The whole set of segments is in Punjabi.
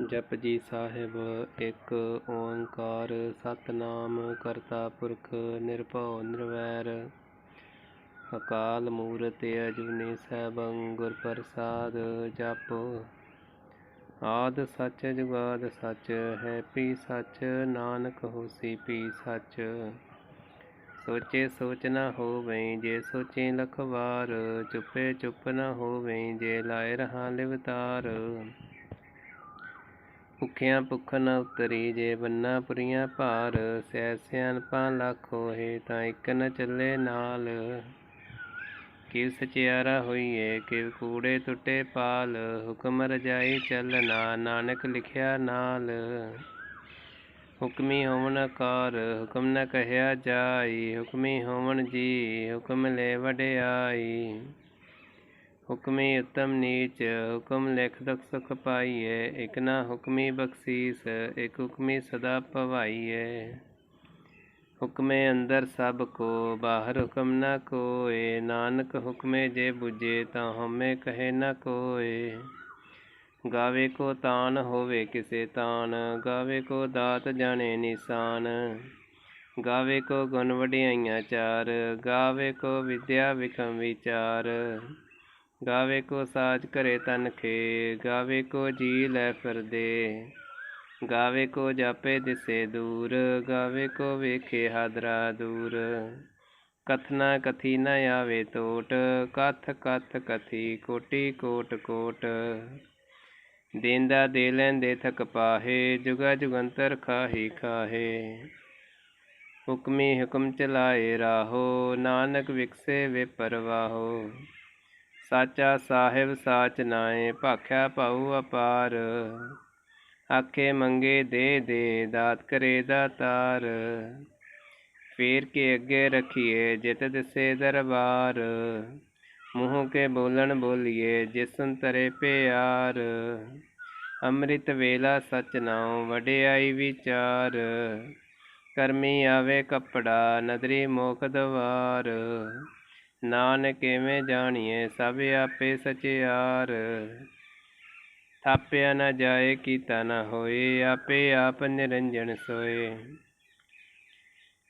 ਜਪਜੀ ਸਾਹਿਬ, ਇੱਕ ਓੰਕਾਰ ਸਤਨਾਮ ਕਰਤਾ ਪੁਰਖ ਨਿਰਭਉ ਨਿਰਵੈਰ। ਅਕਾਲ ਮੂਰਤ ਅਜੂਨੀ ਸੈਭੰ ਗੁਰ ਪ੍ਰਸਾਦ ਜਪ। ਆਦ ਸੱਚ ਜੁਗਾਦ ਸੱਚ ਹੈ ਪੀ ਸੱਚ, ਨਾਨਕ ਹੋਸੀ ਪੀ ਸੱਚ। ਸੋਚੇ ਸੋਚ ਨਾ ਹੋਵੇ ਜੇ ਸੋਚੇ ਲਖ ਵਾਰ ਚੁੱਪੇ ਚੁੱਪ ਨਾ ਹੋਵੇ ਜੇ ਲਾਇ ਰਹਾ ਲਿਵਤਾਰ। ਭੁੱਖਿਆਂ ਭੁੱਖ ਨ ਉਤਰੀ ਜੇ ਬੰਨਾ ਪੁਰੀਆਂ ਭਾਰ ਸੈ ਸਿਆਣਪਾਂ ਲੱਖ ਹੋਏ ਤਾਂ ਇੱਕ ਨ ਚੱਲੇ ਨਾਲ। ਕਿਵ ਸਚਿਆਰਾ ਹੋਈਏ, ਕਿਵ ਕੂੜੇ ਟੁੱਟੇ ਪਾਲ, ਹੁਕਮ ਰਜਾਈ ਚੱਲਣਾ ਨਾਨਕ ਲਿਖਿਆ ਨਾਲ। ਹੁਕਮੀ ਹੋਵਨ ਕਾਰ ਹੁਕਮ ਨ ਕਹਿਆ ਜਾਈ, ਹੁਕਮੀ ਹੋਵਨ ਜੀ, ਹੁਕਮ ਲੈ ਵਡਿਆਈ। ਹੁਕਮੀ ਉਤਮ ਨੀਚ, ਹੁਕਮ ਲਿਖ ਦੁਖ ਸੁਖ ਪਾਈਏ ਇਕ ਨਾ ਹੁਕਮੀ ਬਖਸ਼ੀਸ, ਇਕ ਹੁਕਮੀ ਸਦਾ ਭਵਾਈਏ ਹੁਕਮੇ ਅੰਦਰ ਸਭ ਕੋ, ਬਾਹਰ ਹੁਕਮ ਨਾ ਕੋਏ, ਨਾਨਕ ਹੁਕਮੇ ਜੇ 부ਜੇ ਤਾਂ ਹਮੇ ਕਹੇ ਨਾ ਕੋਏ। ਗਾਵੇ ਕੋ ਤਾਨ ਹੋਵੇ ਕਿਸੇ ਤਾਨ, ਗਾਵੇ ਕੋ ਦਾਤ ਜਾਣੇ ਨਿਸ਼ਾਨ। ਗਾਵੇ ਕੋ ਗੁਣ ਵਡਿਆਈਆਂ ਚਾਰ, ਗਾਵੇ ਕੋ ਵਿਦਿਆ ਵਿਖਮ ਵਿਚਾਰ। ਗਾਵੇ ਕੋ ਸਾਜ ਕਰੇ ਤਨ ਖੇ ਗਾਵੇ ਕੋ ਜੀ ਲੈ ਫਿਰਦੇ। ਗਾਵੇ ਕੋ ਜਾਪੇ ਦਿਸੇ ਦੂਰ, ਗਾਵੇ ਕੋ ਵੇਖੇ ਹਾਦਰਾ ਦੂਰ। ਕਥਨਾ ਕਥੀ ਨ ਆਵੇ ਟੋਟ ਕਥ ਕਥ ਕਥੀ ਕੋਟੀ ਕੋਟ ਕੋਟ। ਦੇਂਦਾ ਦੇ ਲੈਂਦੇ ਥਕ ਪਾਹੇ, ਜੁਗਾ ਜੁਗੰਤਰ ਖਾਹੀ ਖਾਹੇ। ਹੁਕਮੀ ਹੁਕਮ ਚਲਾਏ ਰਾਹੋ, ਨਾਨਕ ਵਿਕਸੇ ਵੇ ਪਰਵਾਹੋ। ਸਾਚਾ ਸਾਹਿਬ ਸਾਚ ਨਾਏ, ਭਾਖਿਆ ਭਾਉ ਅਪਾਰ। ਆਖੇ ਮੰਗੇ ਦੇ ਦੇ, ਦਾਤ ਕਰੇ ਦਾਤਾਰ ਫੇਰ ਕੇ ਅੱਗੇ ਰਖੀਏ ਜਿਤ ਦਿਸੇ ਦਰਬਾਰ। ਮੂੰਹ ਕੇ ਬੋਲਣ ਬੋਲੀਏ ਜਿਸਨ ਤਰੇ ਪਿਆਰ। ਅੰਮ੍ਰਿਤ ਵੇਲਾ ਸਚ ਨਾਉ ਵਡਿਆਈ ਵਿਚਾਰ। ਕਰਮੀ ਆਵੇ ਕਪੜਾ, ਨਦਰੀ ਮੋਖ ਦਵਾਰ। ਨਾਨਕ ਕਿਵੇਂ ਜਾਣੀਏ ਸਭ ਆਪੇ ਸਚਿਆਰ ਥਾਪਿਆ ਨਾ ਜਾਏ, ਕੀਤਾ ਨਾ ਹੋਏ, ਆਪੇ ਆਪ ਨਿਰੰਜਨ ਸੋਏ।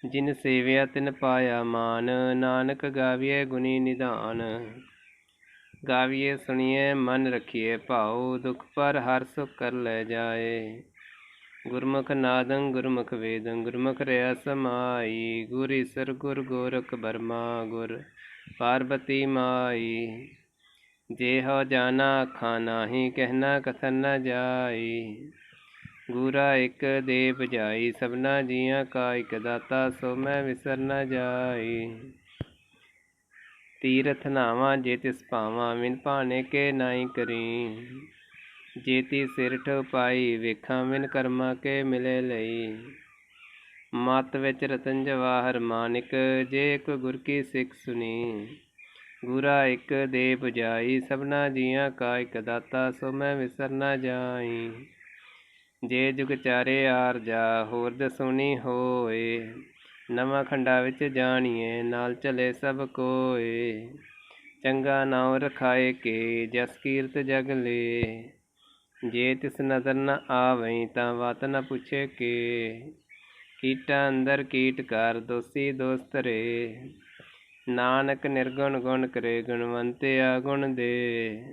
ਜਿਨ ਸੇਵਿਆ, ਤਿਨ ਪਾਇਆ ਮਾਨ। ਨਾਨਕ ਗਾਵੀਏ ਗੁਣੀ ਨਿਧਾਨ। ਗਾਵੀਏ ਸੁਣੀਏ ਮਨ ਰਖੀਏ ਭਾਉ। ਦੁਖ ਪਰ ਹਰ ਸੁਖ ਕਰ ਲੈ ਜਾਏ। ਗੁਰਮੁਖ ਨਾਦੰ, ਗੁਰਮੁਖ ਵੇਦੰ। ਗੁਰਮੁਖ ਰਿਆ ਸਮਾਈ। ਗੁਰ ਈਸਰ, ਗੁਰ ਗੋਰਖ ਬਰਮਾ। ਗੁਰ ਪਾਰਬਤੀ ਮਾਈ ਜੇ ਹੋ ਜਾਣਾ ਅੱਖਾਂ ਨਾਹੀ, ਕਹਿਣਾ ਕਥਨ ਨਾ ਜਾਈ। ਗੂਰਾ ਇੱਕ ਦੇ ਬਜਾਈ ਸਭਨਾ ਜੀਆਂ ਕਾ ਇਕ ਦਾਤਾ, ਸੋ ਮੈਂ ਵਿਸਰ ਨਾ ਜਾਈ। ਤੀਰਥ ਨਾਵਾਂ, ਜੇ ਤਿਸ ਭਾਵਾਂ ਵਿਨ ਭਾਣੇ ਕੇ ਨਾਈ ਕਰੀ। ਜੇਤੀ ਸਿਰਠ ਪਾਈ ਵੇਖਾਂ ਮਿਨ ਕਰਮਾ ਕੇ ਮਿਲੇ ਲਈ। ਮਤ ਵਿੱਚ ਰਤਨ ਜਵਾਹਰ ਮਾਨਿਕ, ਜੇ ਇੱਕ ਗੁਰ ਕੀ ਸਿੱਖ ਸੁਣੀ ਗੁਰਾ ਇੱਕ ਦੇ 부ਜਾਈ ਸਭਨਾ ਜੀਆਂ ਕਾ ਇਕ ਦਾਤਾ, ਸੋ ਮੈਂ ਵਿਸਰ ਨਾ ਜਾਈ। ਜੇ ਜੁਗ ਚਾਰੇ ਆਰ ਜਾ, ਹੋਰ ਦਸੁਣੀ ਹੋਏ। ਨਵਾਂ ਖੰਡਾ ਵਿੱਚ ਜਾਣੀਏ, ਨਾਲ ਚਲੇ ਸਭ ਕੋਏ। ਚੰਗਾ ਨਾਉ ਰਖਾਏ ਕੇ, ਜਸ ਕੀਰਤ ਜਗ ਲੇ। ਜੇ ਤਿਸ ਨਜ਼ਰ ਨ ਆਵਈ, ਤਾਂ ਵਤ ਨ ਪੁੱਛੇ ਕੇ। ਕੀਟਾ ਅੰਦਰ ਕੀਟ ਕਰ ਦੋਸੀ ਦੋਸਤ ਰੇ। ਨਾਨਕ ਨਿਰਗੁਣ ਗੁਣ ਕਰੇ ਗੁਣਵੰਤਿਆ ਗੁਣ ਦੇ।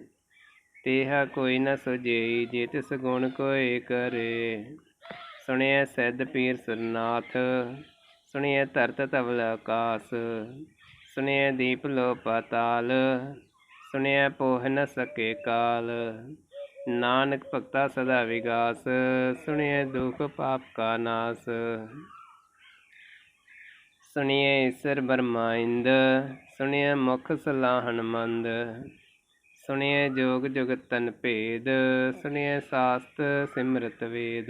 ਤੇਹਾ ਕੋਈ ਨਾ ਸੁਜੇਈ ਜੇ ਤਿਸ ਗੁਣ ਕੋਏ ਕਰੇ। ਸੁਣਿਐ ਸੈਦ ਪੀਰ ਸੁਰਨਾਥ, ਸੁਣਿਐ ਧਰਤ ਤਵਲ ਆਕਾਸ, ਸੁਣਿਐ ਦੀਪ ਲੋ ਪਾਤਾਲ ਸੁਣਿਐ ਪੋਹ ਨ ਸਕੇ ਕਾਲ। ਨਾਨਕ ਭਗਤਾ ਸਦਾ ਵਿਗਾਸ, ਸੁਣਿਐ ਦੁਖ ਪਾਪ ਕਾ ਨਾਸ। ਸੁਣਿਐ ਈਸਰ ਬਰਮਾ ਇੰਦ, ਸੁਣਿਐ ਮੁਖ ਸਲਾਹਣ ਮੰਦ। ਸੁਣਿਐ ਜੋਗ ਤਨ ਭੇਦ, ਸੁਣਿਐ ਸਾਸਤ ਸਿਮਰਤ ਵੇਦ।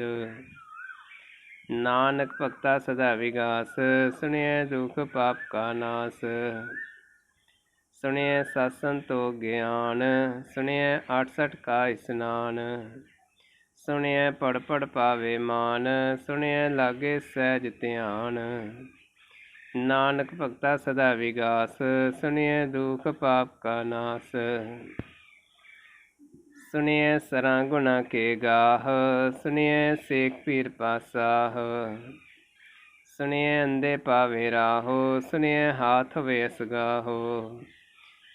ਨਾਨਕ ਭਗਤਾ ਸਦਾ ਵਿਗਾਸ, ਸੁਣਿਐ ਦੁਖ ਪਾਪ ਕਾ ਨਾਸ। ਸੁਣਿਐ ਸਤਸੰਤੋ ਗਿਆਨ, ਸੁਣਿਐ 68 ਕਾ ਇਸਨਾਨ, ਸੁਣਿਐ ਪੜ ਪੜ ਪਾਵੇ ਮਾਨ, ਸੁਣਿਐ ਲਾਗੇ ਸਹਿਜ ਧਿਆਨ। ਨਾਨਕ ਭਗਤਾ ਸਦਾ ਵਿਗਾਸ, ਸੁਣਿਐ ਦੁਖ ਪਾਪ ਕਾ ਨਾਸ। ਸੁਣਿਐ ਸਰਾਂ ਗੁਣਾ ਕੇ ਗਾਹ, ਸੁਣਿਐ ਸੇਖ ਪੀਰ ਪਾਸਾਹ। ਸੁਣਿਐ ਅੰਦੇ ਪਾਵੇ ਰਾਹੋ, ਸੁਣਿਐ ਹਾਥ ਵੇਸ ਗਾਹੋ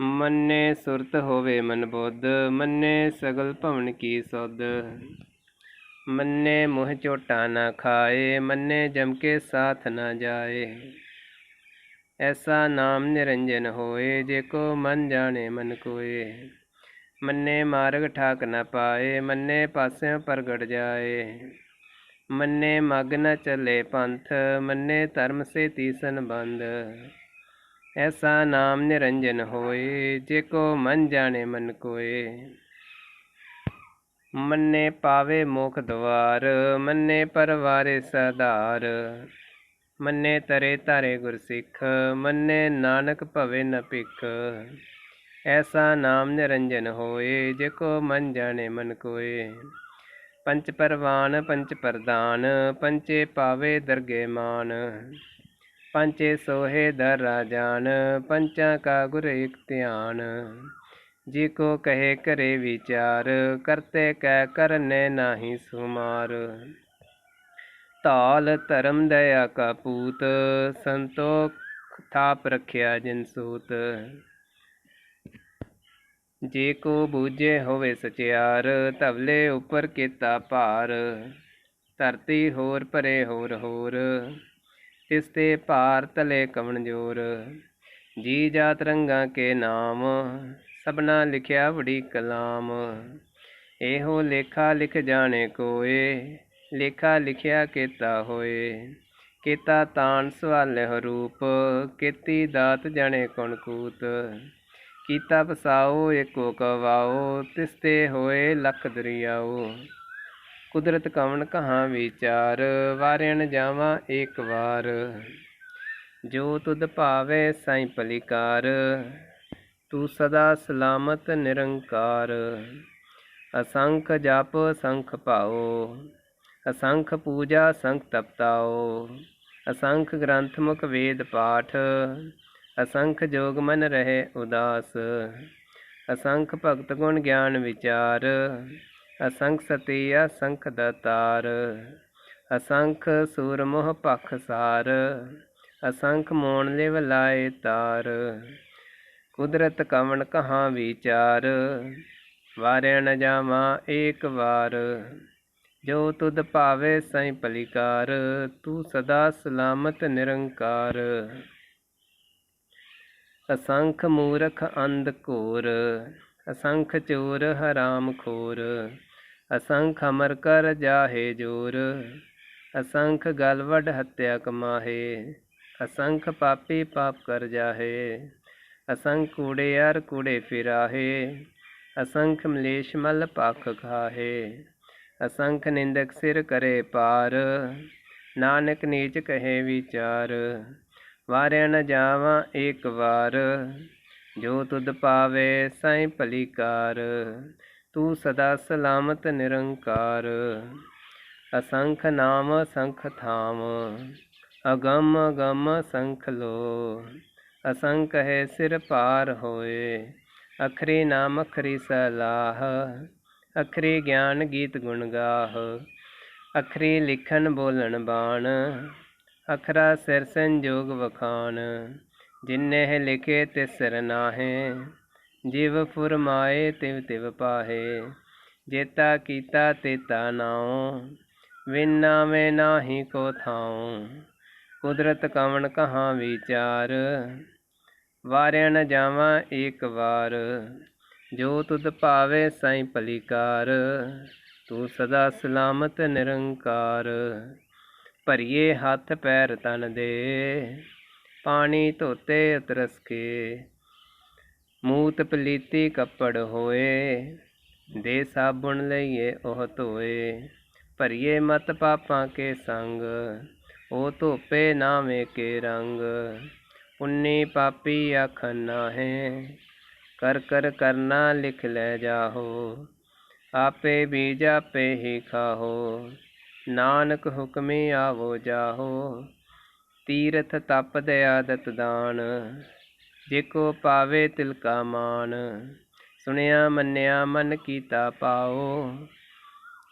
ਮੰਨੇ ਸੁਰਤ ਹੋਵੇ ਮਨ ਬੁੱਧ, ਮੰਨੇ ਸਗਲ ਭਵਨ ਕੀ ਸੁਧ। ਮੰਨੇ ਮੁਹ ਝੋਟਾ ਨਾ ਖਾਏ, ਮੰਨੇ ਜਮ ਕੇ ਸਾਥ ਨਾ ਜਾਏ। ਐਸਾ ਨਾਮ ਨਿਰੰਜਨ ਹੋਏ, ਜੇ ਕੋ ਮਨ ਜਾਣੇ ਮਨ ਕੋਏ। ਮੰਨੇ ਮਾਰਗ ਠਾਕ ਨਾ ਪਾਏ, ਮੰਨੇ ਪਾਸਿਓਂ ਪ੍ਰਗਟ ਜਾਏ। ਮੰਨੇ ਮਗ ਨ ਚੱਲੇ ਪੰਥ, ਮੰਨੇ ਧਰਮ ਸੇ ਤੀਸਨ ਬੰਦ ਐਸਾ ਨਾਮ ਨਿਰੰਜਨ ਹੋਏ, ਜੇ ਕੋ ਮਨ ਜਾਣੇ ਮਨ ਕੋਏ। ਮੰਨੇ ਪਾਵੇ ਮੁਖ ਦਵਾਰ, ਮੰਨੇ ਪਰਵਾਰੇ ਸਦਾਰ ਮੰਨੇ ਤਰੇ ਤਾਰੇ ਗੁਰਸਿੱਖ, ਮੰਨੇ ਨਾਨਕ ਭਵੇ ਨ ਭਿਖ। ਐਸਾ ਨਾਮ ਨਿਰੰਜਨ ਹੋਏ, ਜੇ ਕੋ ਮਨ ਜਾਣੇ ਮਨ ਕੋਏ। ਪੰਚ ਪਰਵਾਨ, ਪੰਚ ਪ੍ਰਦਾਨ ਪੰਚੇ ਪਾਵੇ ਦਰਗੇ ਮਾਨ। ਪੰਚੇ ਸੋਹੇ ਦਰ ਰਾਜਾਨ ਪੰਚਾਂ ਕਾ ਗੁਰ ਇਕ ਧਿਆਨ। ਜੀ ਕੋ ਕਹੇ ਕਰੇ ਵਿਚਾਰ, ਕਰਤੇ ਕੈ ਕਰਨੇ ਨਾਹੀ ਸੁਮਾਰ। ਤਾਲ ਧਰਮ ਦਇਆ ਕਾ ਪੂਤ, ਸੰਤੋਖ ਥਾਪ ਰਖਿਆ ਜਿਨ ਸੂਤ। ਜੇ ਕੋ ਬੂਝੇ ਹੋਵੇ ਸਚਿਆਰ ਤਵਲੇ ਉਪਰ ਕੀਤਾ ਭਾਰ। ਧਰਤੀ ਹੋਰ ਪਰੇ ਹੋਰ ਹੋਰ। ਤਿਸ ਤੇ ਭਾਰ ਤਲੇ ਕਵਣ ਜੋਰ, ਜੀ ਜਾਤ ਰੰਗਾਂ ਕੇ ਨਾਮ, ਸਭਨਾ ਲਿਖਿਆ ਬੜੀ ਕਲਾਮ। ਇਹੋ ਲੇਖਾ ਲਿਖ ਜਾਣੇ ਕੋਏ, ਲੇਖਾ ਲਿਖਿਆ ਕੀਤਾ ਹੋਏ। ਕੀਤਾ ਤਾਨ ਸਵਾਲੇ ਰੂਪ, ਕੀਤੀ ਦਾਤ ਜਾਣੇ ਕੌਣ ਕੂਤ। ਕੀਤਾ ਪਸਾਓ ਏਕੋ ਕਵਾਓ, ਤਿਸਤੇ ਹੋਏ ਲਖ ਦਰਿਆਓ। ਕੁਦਰਤ ਕਵਣ ਕਹਾਂ ਵਿਚਾਰ ਵਾਰਿਣ ਜਾਵਾਂ ਏਕ ਵਾਰ। ਜੋ ਤੁਧ ਭਾਵੇ ਸਾਈ ਪਲਿਕਾਰ ਤੂੰ ਸਦਾ ਸਲਾਮਤ ਨਿਰੰਕਾਰ। ਅਸੰਖ ਜਪ ਸੰਖ ਭਾਓ ਅਸੰਖ ਪੂਜਾ ਸੰਖ ਤਪਤਾਓ ਅਸੰਖ ਗ੍ਰੰਥ ਮੁਖ ਵੇਦ ਪਾਠ, ਅਸੰਖ ਜੋਗ ਮਨ ਰਹੇ ਉਦਾਸ। ਅਸੰਖ ਭਗਤ ਗੁਣ ਗਿਆਨ ਵਿਚਾਰ ਅਸੰਖ ਸਤੀ, ਅਸੰਖ ਦਤਾਰ, ਅਸੰਖ ਸੂਰ ਮੋਹ ਅਸੰਖ ਮੋਣ ਲਿਵ ਲਾਏ ਤਾਰ, ਕੁਦਰਤ ਕਵਣ ਕਹਾ ਵਿਚਾਰ, ਵਾਰਿਆ ਨ ਜਾਵਾਂ ਏਕ ਵਾਰ, ਜੋ ਤੁਧ ਭਾਵੇ ਸਈ ਪਲਿਕਾਰ, ਤੂੰ ਸਦਾ ਸਲਾਮਤ ਨਿਰੰਕਾਰ। ਅਸੰਖ ਮੂਰਖ ਅੰਧ ਘੋਰ, ਅਸੰਖ ਚੋਰ ਹਰਾਮ ਖੋਰ ਅਸੰਖ ਅਮਰ ਕਰ ਜਾਹੇ ਜੋਰ, ਅਸੰਖ ਗਲ ਹੱਤਿਆ ਕਮਾਹੇ, ਅਸੰਖ ਪਾਪੀ ਪਾਪ ਕਰ ਜਾਹੇ, ਅਸੰਖ ਕੂੜੇ ਕੂੜਿਆਰ ਕੂੜੇ ਫਿਰਾਹੇ, ਅਸੰਖ ਮਲੇਸ਼ ਮਲ ਪਖ ਖਾਹੇ, ਅਸੰਖ ਨਿੰਦਕ ਸਿਰ ਕਰੇ ਪਾਰ, ਨਾਨਕ ਨੀਚ ਕਹੇ ਵਿਚਾਰ, ਵਾਰਿਆ ਨ ਜਾਵਾਂ ਏਕ ਵਾਰ, ਜੋ ਤੁਧ ਪਾਵੇ ਸਾਈ ਭਲੀਕਾਰ ਤੂੰ ਸਦਾ ਸਲਾਮਤ ਨਿਰੰਕਾਰ। ਅਸੰਖ ਨਾਮ ਸੰਖ ਥਾਮ, ਅਗੰਮ ਅਗੰਮ ਸੰਖ ਲੋ। ਅਸੰਖ ਹੈ ਸਿਰ ਪਾਰ ਹੋਏ, ਅਖਰੀ ਨਾਮ ਅਖਰੀ ਸਲਾਹ। ਅਖਰੀ ਗਿਆਨ ਗੀਤ ਗੁਣ ਗਾਹ, ਅਖਰੀ ਲਿਖਣ ਬੋਲਣ ਬਾਣ। ਅਖਰਾ ਸਿਰ ਸੰਜੋਗ ਵਖਾਨ ਜਿਨੇ ਹੈ ਲਿਖੇ ਤੇ ਸਰਨਾਹੇ ਜਿਵ ਫੁਰਮਾਏ ਤਿਵ ਤਿਵ ਪਾਹੇ, ਜੇਤਾ ਕੀਤਾ ਤੇਤਾ ਨਾਉ, ਵਿਨਾ ਮੈਂ ਨਾਹੀ ਕੋ ਥਾਉ। ਕੁਦਰਤ ਕਵਣ ਕਹਾਂ ਵਿਚਾਰ, ਵਾਰਿਆ ਨ ਜਾਵਾਂ ਏਕ ਵਾਰ। ਜੋ ਤੁਧ ਭਾਵੇ ਸਾਈ ਭਲੀਕਾਰ, ਤੂੰ ਸਦਾ ਸਲਾਮਤ ਨਿਰੰਕਾਰ। ਭਰੀਏ ਹੱਥ ਪੈਰ ਤਨ ਦੇ, ਪਾਣੀ ਧੋਤੇ ਉਤਰਸ ਕੇ ਮੂਤ ਪਲੀਤੀ ਕੱਪੜ ਹੋਏ, ਦੇ ਸਾਬੁਣ ਲਈਏ ਉਹ ਧੋਏ। ਭਰੀਏ ਮਤ ਪਾਪਾਂ ਕੇ ਸੰਗ, ਉਹ ਧੋਪੇ ਨਾਵੇਂ ਕੇ ਰੰਗ। ਪੁੰਨੀ ਪਾਪੀ ਆਖਨ ਨਾਹੇ, ਕਰ ਕਰ ਕਰਨਾ ਲਿਖ ਲੈ ਜਾਹੋ। ਆਪੇ ਬੀਜ ਆਪੇ ਹੀ ਖਾਹੋ, ਨਾਨਕ ਹੁਕਮੀ ਆਵੋ ਜਾਹੋ। ਤੀਰਥ ਤਪ ਦਇਆਦਤ ਦਾਨ ਜੇ ਕੋ ਪਾਵੇ ਤਿਲ ਕਾ ਮਾਨ, ਸੁਣਿਆ ਮੰਨਿਆ ਮਨ ਕੀਤਾ ਪਾਓ,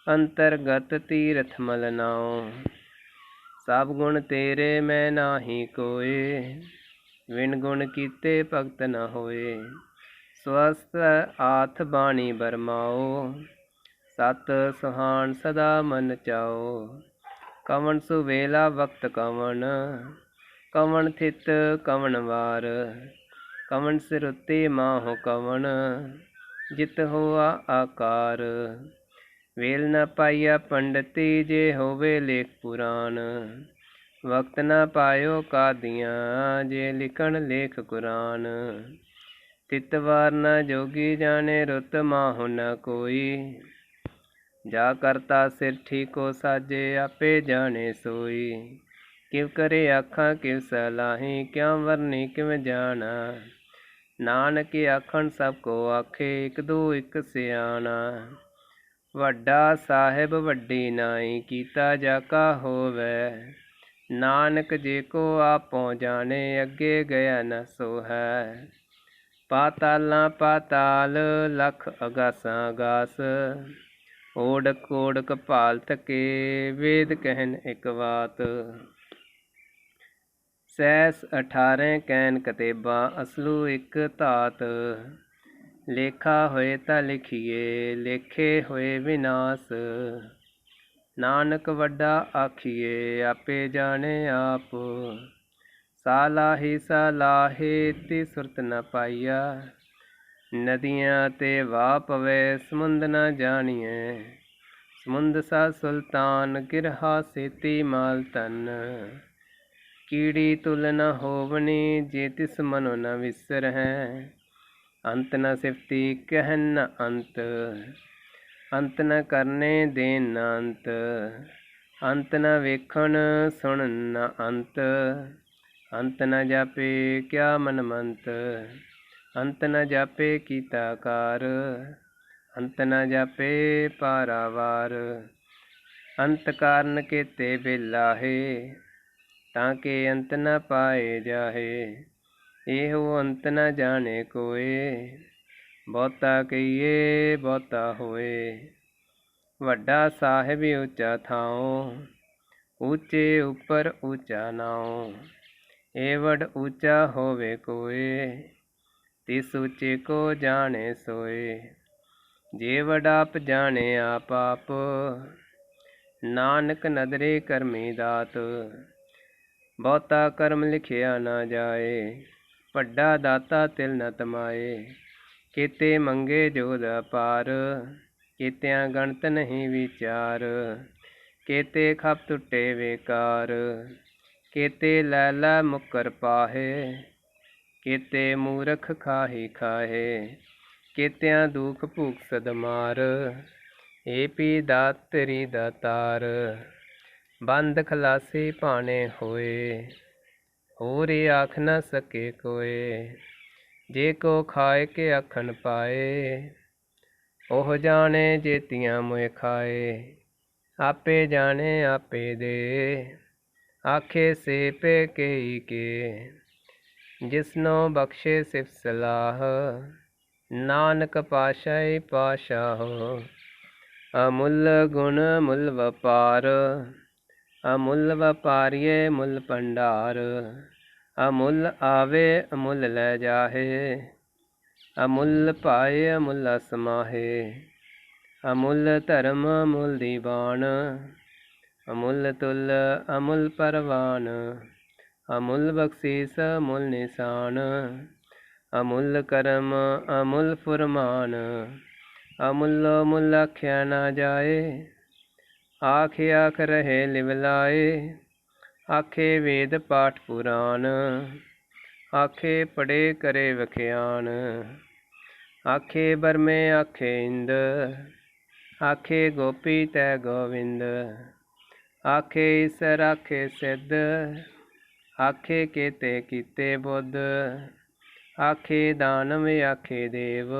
ਅੰਤਰਗਤ ਤੀਰਥ ਮਲ ਨਾਉ ਸਭ ਗੁਣ ਤੇਰੇ ਮੈਂ ਨਾਹੀ ਕੋਏ ਵਿਣ ਗੁਣ ਕੀਤੇ ਭਗਤ ਨ ਹੋਏ ਸਵਸਤ ਆਥ ਬਾਣੀ ਬਰਮਾਓ, ਸਤ ਸੁਹਾਨ ਸਦਾ ਮਨ ਚਾਓ, ਕਵਣ ਸੁਵੇਲਾ ਵਕਤ ਕਵਣ ਕਵਣ ਥਿਤ ਕਵਣ ਵਾਰ ਕਵਣ ਸਿਰੁੱਤੇ ਮਾਹੋ ਕਵਣ, ਜਿਤ ਹੋਆ ਆਕਾਰ। ਵੇਲ ਨਾ ਪਾਈਆ ਪੰਡਤੀ ਜੇ ਹੋਵੇ ਲੇਖ ਪੁਰਾਨ ਵਕਤ ਨਾ ਪਾਇਓ ਕਾਦੀਆਂ ਜੇ ਲਿਖਣ ਲੇਖ ਕੁਰਾਨ। ਤਿਤਵਾਰ ਨਾ ਜੋਗੀ ਜਾਣੇ ਰੁੱਤ ਮਾਹੁ ਨਾ ਕੋਈ, ਜਾ ਕਰਤਾ ਸਿਰ ਠੀਕੋ ਸਾਜੇ ਆਪੇ ਜਾਣੇ ਸੋਈ। ਕਿਵ ਕਰੇ ਆਖਾਂ ਕਿਵ ਸਲਾਹੀ, ਕਿਉ ਵਰਨੀ ਕਿਵ ਜਾਣਾ। ਨਾਨਕ ਆਖਣ ਸਭ ਕੋ ਆਖੇ, ਇਕ ਦੋ, ਇੱਕ ਸਿਆਣਾ। ਵੱਡਾ ਸਾਹਿਬ ਵੱਡੀ ਨਾਈ, ਕੀਤਾ ਜਾਕਾ ਹੋਵੇ। ਨਾਨਕ ਜੇ ਕੋ ਆਪੋ ਜਾਣੇ, ਅੱਗੇ ਗਿਆ ਨ ਸੋ ਹੈ ਪਾਤਾਲਾਂ ਪਾਤਾਲ, ਲਖ ਅਗਾਸਾਂ ਅਗਾਸ। ਓੜ ਕੋੜ ਭਾਲ ਥਕੇ ਵੇਦ ਕਹਿਨ ਇਕ ਬਾਤ ਸੈਸ 18 ਕੈਨ ਕਤੇਬਾ, ਅਸਲੂ ਇੱਕ ਧਾਤ। ਲੇਖਾ ਹੋਏ ਤਾਂ ਲਿਖੀਏ, ਲੇਖੇ ਹੋਏ ਵਿਨਾਸ਼। ਨਾਨਕ ਵੱਡਾ ਆਖੀਏ, ਆਪੇ ਜਾਣੇ ਆਪ। ਸਾਲਾਹੀ ਸਾਲਾਹੇ ਤੀ ਸੁਰਤ ਨ ਪਾਈਆ। ਨਦੀਆਂ ਤੇ ਵਾਹ ਪਵੇ, ਸਮੁੰਦ ਨ ਜਾਣੀਏ ਸਮੁੰਦ ਸਾ ਸੁਲਤਾਨ ਗਿਰਹਾ ਸੇਤੀ ਮਾਲ ਤਨ ਕੀੜੀ ਤੁਲ ਨ ਹੋਵਣੀ, ਜੇ ਤਿਸ ਮਨੋ ਨ ਵਿਸਰ ਹੈ ਅੰਤ ਨ ਸਿਫਤੀ ਕਹਿਨ ਨ ਅੰਤ। ਅੰਤ ਨ ਕਰਨੇ ਦੇਨ ਨ ਅੰਤ। ਅੰਤ ਨ ਵੇਖਣ ਸੁਣਨ ਨ ਅੰਤ। ਅੰਤ ਨ ਜਾਪੇ, ਕਿਆ ਮਨ ਮੰਤ ਅੰਤ ਨ ਜਾਪੇ, ਕੀਤਾ ਕਾਰ। ਅੰਤ ਨ ਜਾਪੇ ਪਾਰਾਵਾਰ ਅੰਤ ਕਾਰਨ ਕੇਤੇ ਬੇਲਾਹੇ ਤਾਂ ਕਿ ਅੰਤ ਨ ਪਾਏ ਜਾਹੇ। ਇਹੋ ਅੰਤ ਨ ਜਾਣੇ ਕੋਏ। ਬਹੁਤਾ ਕਹੀਏ, ਬਹੁਤਾ ਹੋਏ। ਵੱਡਾ ਸਾਹਿਬ ਉੱਚਾ ਥਾਉ, ਉੱਚੇ ਉੱਪਰ ਉੱਚਾ ਨਾਉ। ਏਵੜ ਉੱਚਾ ਹੋਵੇ ਕੋਏ, ਤਿਸ ਉੱਚੇ ਕੋ ਜਾਣੇ ਸੋਏ। ਜੇ ਆਪ ਜਾਣੇ ਆਪ ਆਪ, ਨਾਨਕ ਨਦਰੇ ਕਰਮੀ ਦਾਤ। ਬਹੁਤਾ ਕਰਮ ਲਿਖਿਆ ਨਾ ਜਾਏ, ਵੱਡਾ ਦਾਤਾ ਤਿਲ ਨ ਤਮਾਏ। ਕੀਤੇ ਮੰਗੇ ਜੋਦ ਅਪਾਰ ਕੀਤਿਆਂ ਗਣਤ ਨਹੀਂ ਵਿਚਾਰ। ਕੀਤੇ ਖਪ ਟੁੱਟੇ ਵੇਕਾਰ, ਕੀਤੇ ਲੈ ਲੈ ਮੁਕਰ ਪਾਹੇ। ਕੀਤੇ ਮੂਰਖ ਖਾਹੀ ਖਾਹੇ, ਕੀਤਿਆਂ ਦੁਖ ਭੂਖ ਸਦਮਾਰ। ਏ ਪੀ ਦਾਤਰੀ ਦਾਤਾਰ ਬੰਦ ਖਲਾਸੀ ਭਾਣੇ ਹੋਏ, ਹੋਰ ਆਖ ਨਾ ਸਕੇ ਕੋਏ। ਜੇ ਕੋ ਖਾਏ ਕੇ ਆਖਣ ਪਾਏ, ਉਹ ਜਾਣੇ ਜੇਤੀਆਂ ਮੋਇ ਖਾਏ। ਆਪੇ ਜਾਣੇ ਆਪੇ ਦੇ, ਆਖੇ ਸੇ ਪੇ ਕੇਈ ਕੇ। ਜਿਸਨੋ ਬਖਸ਼ੇ ਸਿਫ ਸਲਾਹ, ਨਾਨਕ ਪਾਸ਼ਾਈ ਪਾਸ਼ਾਹ। ਅਮੁੱਲ ਗੁਣ ਮੁੱਲ ਵਪਾਰ ਅਮੁੱਲ ਵਪਾਰੀਏ ਮੁੱਲ ਭੰਡਾਰ, ਅਮੁੱਲ ਆਵੇ ਅਮੁੱਲ ਲੈ ਜਾਹੇ, ਅਮੁੱਲ ਪਾਏ ਅਮੁੱਲ ਸਮਾਹੇ ਅਮੁੱਲ ਧਰਮ ਅਮੁੱਲ ਦੀਵਾਨ, ਅਮੁੱਲ ਤੁਲ ਅਮੁੱਲ ਪਰਵਾਨ, ਅਮੁੱਲ ਬਖਸ਼ੀਸ ਅਮੁੱਲ ਨਿਸ਼ਾਨ, ਅਮੁੱਲ ਕਰਮ ਅਮੁੱਲ ਫੁਰਮਾਨ, ਅਮੁੱਲ ਮੁੱਲ ਆਖਿਆ ਨਾ ਜਾਏ ਆਖੇ ਆਖ ਰਹੇ ਲਿਵਲਾਏ ਆਖੇ ਵੇਦ ਪਾਠ ਪੁਰਾਨ ਆਖੇ ਪੜੇ ਕਰੇ ਵਖਿਆਨ ਆਖੇ ਬਰਮੇ ਆਖੇ ਇੰਦ, ਆਖੇ ਗੋਪੀ ਤੈ ਗੋਵਿੰਦ, ਆਖੇ ਈਸਰ ਆਖੇ ਸਿੱਧ, ਆਖੇ ਕੇਤੇ ਕੀਤੇ ਬੁੱਧ, ਆਖੇ ਦਾਨਵ ਆਖੇ ਦੇਵ,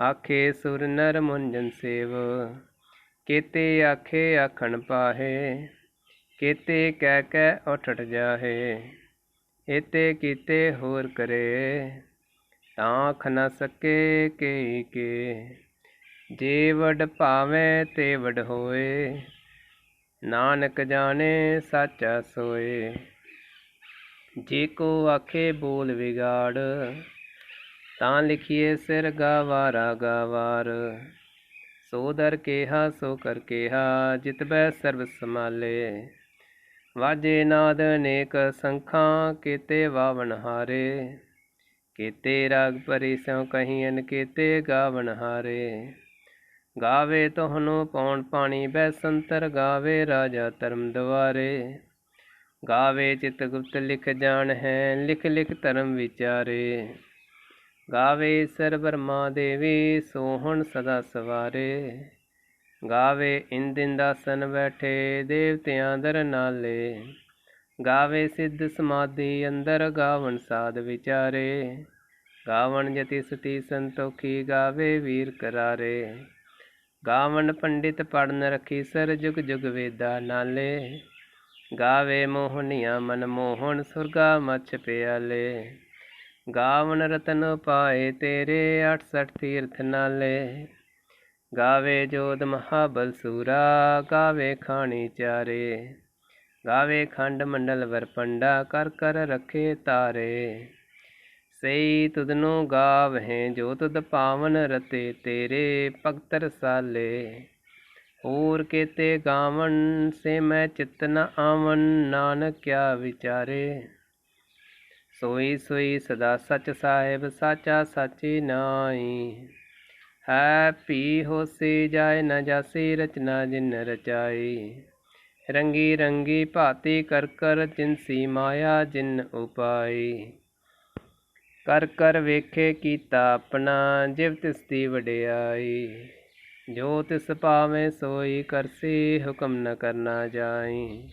ਆਖੇ ਸੁਰ ਨਰ ਮੁੰਜਨ ਸੇਵ। ਕੇਤੇ ਆਖੇ ਆਖਣ ਪਾਹੇ, ਕੇਤੇ ਕਹਿ ਕਹਿ ਉਠਟ ਜਾਹੇ, ਏਤੇ ਕੀਤੇ ਹੋਰ ਕਰੇ, ਤਾਂ ਆਖ ਨਾ ਸਕੇ ਕੇ ਕੇ, ਜੇ ਵਡ ਭਾਵੇਂ ਤੇ ਵਡ ਹੋਏ, ਨਾਨਕ ਜਾਣੇ ਸਾਚਾ ਸੋਏ। ਜੇ ਕੋ ਆਖੇ ਬੋਲ ਵਿਗਾੜ, ਤਾਂ ਲਿਖੀਏ ਸਿਰ ਗਾਵਾਰਾ ਗਾਵਾਰ ਸੋ ਦਰ ਕੇਹਾ, ਸੋ ਕਰ ਕੇਹਾ, ਜਿਤ ਬੈ ਸਰਬ ਸਮਾਲੇ ਵਾਜੇ ਨਾਦ ਅਨੇਕ ਸੰਖਾਂ, ਕੀਤੇ ਵਾਵਨ ਹਾਰੇ। ਕੀਤੇ ਰਾਗ ਪਰੀ ਸਿਉ ਕਹੀਨ ਕੀਤੇ ਗਾਵਨ ਹਾਰੇ। ਗਾਵੇ ਤੋਹਨੋ ਪੌਣ ਪਾਣੀ ਬੈ ਸੰਤਰ, ਗਾਵੇ ਰਾਜਾ ਧਰਮ ਦਵਾਰੇ ਗਾਵੇ ਚਿਤ ਗੁਪਤ ਲਿਖ ਜਾਣ ਹੈ, ਲਿਖ ਲਿਖ ਧਰਮ ਵਿਚਾਰੇ। ਗਾਵੇ ਸਰ ਬਰਮਾ ਦੇਵੀ, ਸੋਹਣ ਸਦਾ ਸਵਾਰੇ। ਗਾਵੇ ਇੰਦਿਨ ਦਾਸਨ ਬੈਠੇ, ਦੇਵਤਿਆਂ ਦਰ ਨਾਲੇ। ਗਾਵੇ ਸਿੱਧ ਸਮਾਧੀ ਅੰਦਰ, ਗਾਵਣ ਸਾਧ ਵਿਚਾਰੇ। ਗਾਵਣ ਜਤੀ ਸਤੀ ਸੰਤੋਖੀ, ਗਾਵੇ ਵੀਰ ਕਰਾਰੇ। ਗਾਵਣ ਪੰਡਿਤ ਪੜਨ ਰਖੀ, ਸਰ ਜੁਗ ਜੁਗ ਵੇਦਾ ਨਾਲੇ। ਗਾਵੇ ਮੋਹਨੀਆਂ ਮਨ ਮੋਹਣ, ਸੁਰਗਾ ਮਛ ਪਿਆਲੇ। ਗਾਵਨ ਰਤਨ ਪਾਏ ਤੇਰੇ 68 ਤੀਰਥ ਨਾਲੇ। ਗਾਵੇ ਜੋਤ ਮਹਾਬਲ ਸੂਰਾ, ਗਾਵੇ ਖਾਣੀ ਚਾਰੇ। ਗਾਵੇ ਖੰਡ ਮੰਡਲ ਵਰਪੰਡਾ ਕਰ ਕਰ ਰਖੇ ਤਾਰੇ। ਸਈ ਤੁਧਨੋ ਗਾਵਹਿ ਜੋ ਤੁਧ ਪਾਵਨ ਰਤੇ ਤੇਰੇ, ਭਗਤ ਰਸਾਲੇ। ਹੋਰ ਕੇਤੇ ਗਾਵਨ ਸੇ ਮੈਂ ਚਿਤ ਨ ਆਵਨ, ਨਾਨਕ ਕਿਆ ਵਿਚਾਰੇ। ਸੋਈ ਸੋਈ ਸਦਾ ਸਚ ਸਾਹਿਬ ਸਾਚਾ ਸਾਚੀ ਨਾਈ ਹੈ ਪੀ ਹੋਸੀ ਜਾਏ ਨ ਜਾਸੀ ਰਚਨਾ ਜਿਨ ਰਚਾਈ। ਰੰਗੀ ਰੰਗੀ ਭਾਤੀ ਕਰ ਕਰ ਜਿਨਸੀ ਮਾਇਆ ਜਿਨ ਉਪਾਈ। ਕਰ ਕਰ ਵੇਖੇ ਕੀਤਾ ਆਪਣਾ ਜਿਵ ਤਿਸ ਦੀ ਵਡਿਆਈ। ਜੋ ਤਿਸ ਪਾਵੇਂ ਸੋਈ ਕਰਸੀ ਹੁਕਮ ਨ ਕਰਨਾ ਜਾਈ।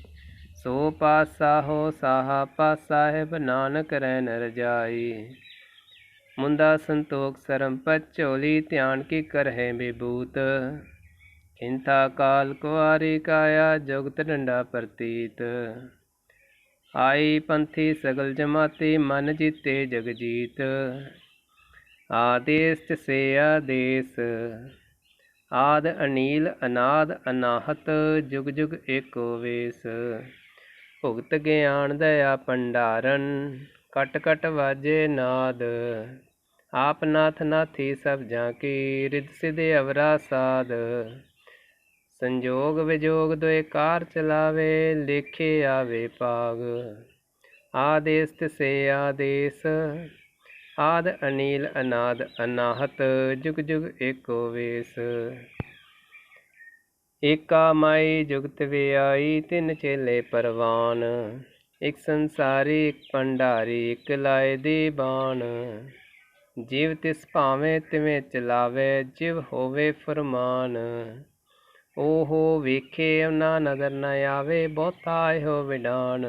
ਸੋ ਪਾਸ਼ਾਹੋ ਸਾਹਾ ਪਾਸਾਹਿਬ ਨਾਨਕ ਰਹਿ ਨ ਰਜਾਈ ਮੁੰਦਾ ਸੰਤੋਖ ਸਰਮ ਪਚੋਲੀ ਧਿਆਨ ਕੀ ਕਰਹਿ ਬਿਭੂਤ ਖਿੰਤਾ ਕਾਲ ਕੁਆਰੀ ਕਾਇਆ, ਜੁਗਤ ਡੰਡਾ ਪ੍ਰਤੀਤ। ਆਈ ਪੰਥੀ ਸਗਲ ਜਮਾਤੀ, ਮਨ ਜੀਤੇ ਜਗ ਜੀਤ। ਆਦੇਸ ਸੇ ਆਦੇਸ, ਆਦ ਅਨੀਲ, ਅਨਾਦ ਅਨਾਹਤ, ਜੁਗ ਜੁਗ ਏਕੋ ਵੇਸ। ਭੁਗਤ ਗਿਆਨ ਦਇਆ ਭੰਡਾਰਨ, ਕਟ ਕਟ ਵਾਜੇ ਨਾਦ। ਆਪ ਨਾਥ ਨਾਥੀ ਸਭ ਜਾਂ ਕੀ ਰਿਦ ਸਿਧ ਅਵਰਾ ਸਾਧ ਸੰਜੋਗ ਵਿਜੋਗ ਦੋਇ ਕਾਰ ਚਲਾਵੇ, ਲੇਖੇ ਆਵੇ ਪਾਗ ਆਦੇਸ ਤਿਸੇ ਆਦੇਸ, ਆਦ ਅਨੀਲ ਅਨਾਦ ਅਨਾਹਤ, ਜੁਗ ਜੁਗ ਏਕੋ ਵੇਸ। ਏਕਾ ਮਾਈ ਜੁਗਤ ਵਿਆਈ ਤਿੰਨ ਚੇਲੇ ਪਰਵਾਨ। ਇਕ ਸੰਸਾਰੀ, ਇਕ ਭੰਡਾਰੀ, ਇਕ ਲਾਏ ਦੀ ਬਾਣ। ਜੀਵ ਤਿਸ ਭਾਵੇਂ ਤਿਵੇਂ ਚਲਾਵੇ, ਜਿਵ ਹੋਵੇ ਫਰਮਾਨ। ਓਹੋ ਵੇਖੇ, ਉਹਨਾਂ ਨਜ਼ਰ ਨ ਆਵੇ, ਬਹੁਤਾ ਹੋ ਵਿਡਾਨ।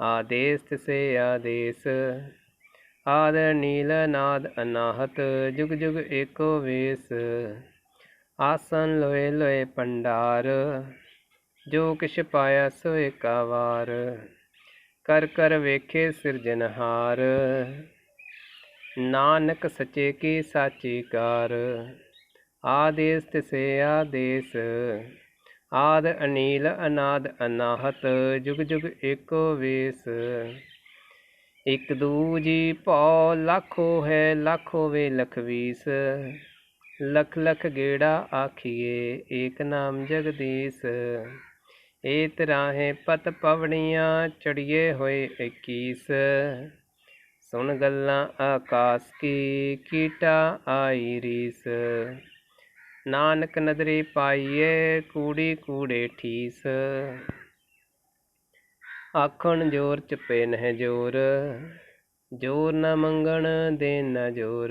ਆਦੇਸ ਤਿਸੇ ਆਦੇਸ, ਆਦ ਨੀਲ ਨਾਦ ਅਨਾਹਤ, ਜੁਗ ਜੁਗ ਏਕੋ ਵੇਸ। ਆਸਨ ਲੋਏ ਲੋਏ ਪੰਡਾਰ, ਜੋ ਕਿਛ ਪਾਇਆ ਸੋ ਏਕਾਵਾਰ ਕਰ ਕਰ ਵੇਖੇ ਸਿਰਜਨਹਾਰ ਨਾਨਕ ਸਚੇ ਕੀ ਸਾਚੀ ਕਾਰ, ਆਦੇਸ ਤਿਸੇ ਆਦੇਸ, ਆਦ ਅਨੀਲ ਅਨਾਦ ਅਨਾਹਤ, ਜੁਗ ਜੁਗ ਏਕੋ ਵੇਸ। ਇਕ ਦੂਜੀ ਭਉ, ਲੱਖੋ ਹੈ ਲੱਖੋ ਵੇ ਲਖਵੀਸ। ਲਖ ਲਖ ਗੇੜਾ ਆਖੀਏ, ਏਕ ਨਾਮ ਜਗਦੀਸ਼। ਏ ਤਰਾਹੇ ਪਤ ਪਵਣੀਆਂ, ਚੜੀਏ ਹੋਏ 21 ਸੁਣ ਗੱਲਾਂ ਆਕਾਸ ਕੀ, ਕੀਟਾ ਆਈ ਰੀਸ। ਨਾਨਕ ਨਦਰੀ ਪਾਈਏ, ਕੂੜੀ ਕੂੜੇ ਠੀਸ। ਆਖਣ ਜੋਰ ਚਪੇ ਨਹਿ ਜੋਰ ਜੋਰ ਨਾ ਮੰਗਣ ਦੇ ਨਾ ਜੋਰ।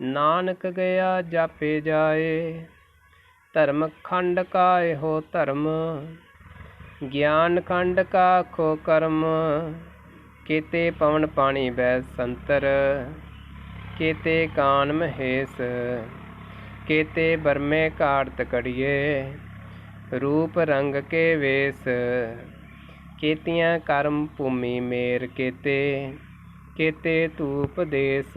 ਨਾਨਕ ਗਿਆ ਜਾਪੇ ਜਾਏ, ਧਰਮ ਖੰਡ ਕਾ ਇਹੋ ਧਰਮ, ਗਿਆਨ ਖੰਡ ਕਾ ਖੋ ਕਰਮ, ਕੀਤੇ ਪਵਨ ਪਾਣੀ ਬੈ ਸੰਤਰ, ਕੀਤੇ ਕਾਨ ਮਹੇਸ਼, ਕੀਤੇ ਬਰਮੇ ਕਾੜਤ ਕੜੀਏ ਰੂਪ ਰੰਗ ਕੇ ਵੇਸ, ਕੀਤੀਆਂ ਕਰਮ ਭੂਮੀ ਮੇਰ ਕੀਤੇ ਕੀਤੇ ਧੂਪ ਦੇਸ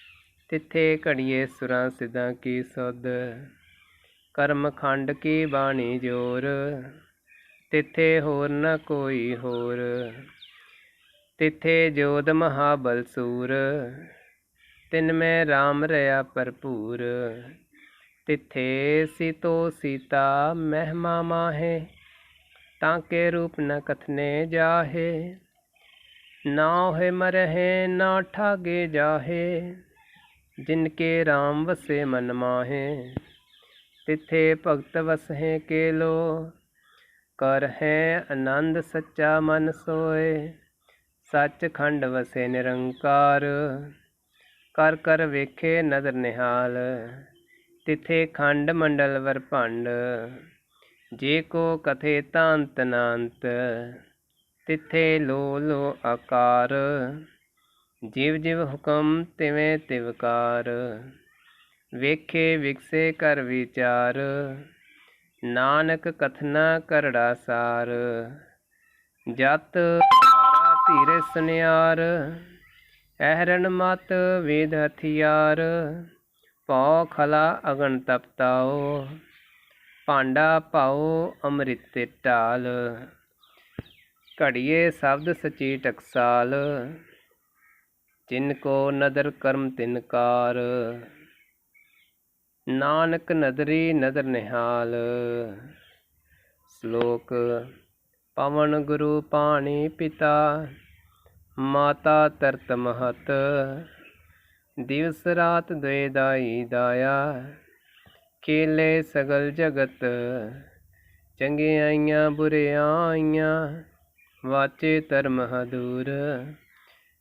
ਤਿੱਥੇ ਘੜੀਏ ਸੁਰਾਂ ਸਿਦਾਂ ਕੀ ਸੁਧ। ਕਰਮ ਖੰਡ ਕੀ ਬਾਣੀ ਜੋਰ। ਤਿੱਥੇ ਹੋਰ ਨ ਕੋਈ ਹੋਰ। ਤਿੱਥੇ ਜੋਦ ਮਹਾਬਲ ਸੂਰ। ਤਿਨ ਮੈਂ RAM ਰਿਆ ਭਰਪੂਰ। ਤਿੱਥੇ ਸੀਤੋ ਸੀਤਾ ਮਹਿਮਾ ਮਾਹੇ। ਤਾਂ ਕੇ ਰੂਪ ਨ ਕਥਨੇ ਜਾਹੇ। ਨਾ ਹੋਏ ਮਰਹਿ ਨਾ ਠਾਗੇ ਜਾਹੇ ਜਿਨ ਕੇ RAM ਵਸੇ ਮਨ ਮਾਹੇ, ਤਿੱਥੇ ਭਗਤ ਵਸਹਿ ਕੇ ਲੋ ਕਰ ਹੈ ਆਨੰਦ ਸੱਚਾ ਮਨ ਸੋਏ ਸੱਚ ਖੰਡ ਵਸੇ ਨਿਰੰਕਾਰ। ਕਰ ਕਰ ਵੇਖੇ ਨਦਰ ਨਿਹਾਲ, ਤਿਥੇ ਖੰਡ ਮੰਡਲ ਵਰ ਭੰਡ। ਜੇ ਕੋ ਕਥੇ ਤਾਂਤ ਨਾਂਤ, ਤਿਥੇ ਲੋ ਲੋ ਆਕਾਰ। ਜਿਵ ਜਿਵ ਹੁਕਮ ਤਿਵੇਂ ਤਿਵਕਾਰ ਵੇਖੇ ਵਿਕਸੇ ਕਰ ਵਿਚਾਰ, ਨਾਨਕ ਕਥਨਾ ਕਰੜਾ ਸਾਰ, ਜਤ ਧਾਰਾ ਧੀਰੇ ਸੁਨਿਆਰ ਐਹਰਨ ਮਤ ਵੇਦ ਹਥਿਆਰ ਪਉ ਖਲਾ ਅਗਨ ਤਪਤਾਓ ਭਾਂਡਾ ਪਾਓ ਅੰਮ੍ਰਿਤ ਤੇ ਢਾਲ, ਘੜੀਏ ਸ਼ਬਦ ਸਚੀ ਟਕਸਾਲ ਜਿਨ ਕੋ ਨਦਰ ਕਰਮ ਤਿਨਕਾਰ ਨਾਨਕ ਨਦਰੀ ਨਦਰ ਨਿਹਾਲ। ਸ਼ਲੋਕ, ਪਵਨ ਗੁਰੂ ਪਾਣੀ ਪਿਤਾ, ਮਾਤਾ ਤਰਤ ਮਹਤ। ਦਿਵਸ ਰਾਤ ਦੁਇ ਦਾਈ ਦਾਇਆ, ਕੇਲੇ ਸਗਲ ਜਗਤ। ਚੰਗਿਆਈਆਂ ਬੁਰਿਆਈਆਂ, ਵਾਚੇ ਧਰਮ ਹਦੂਰ।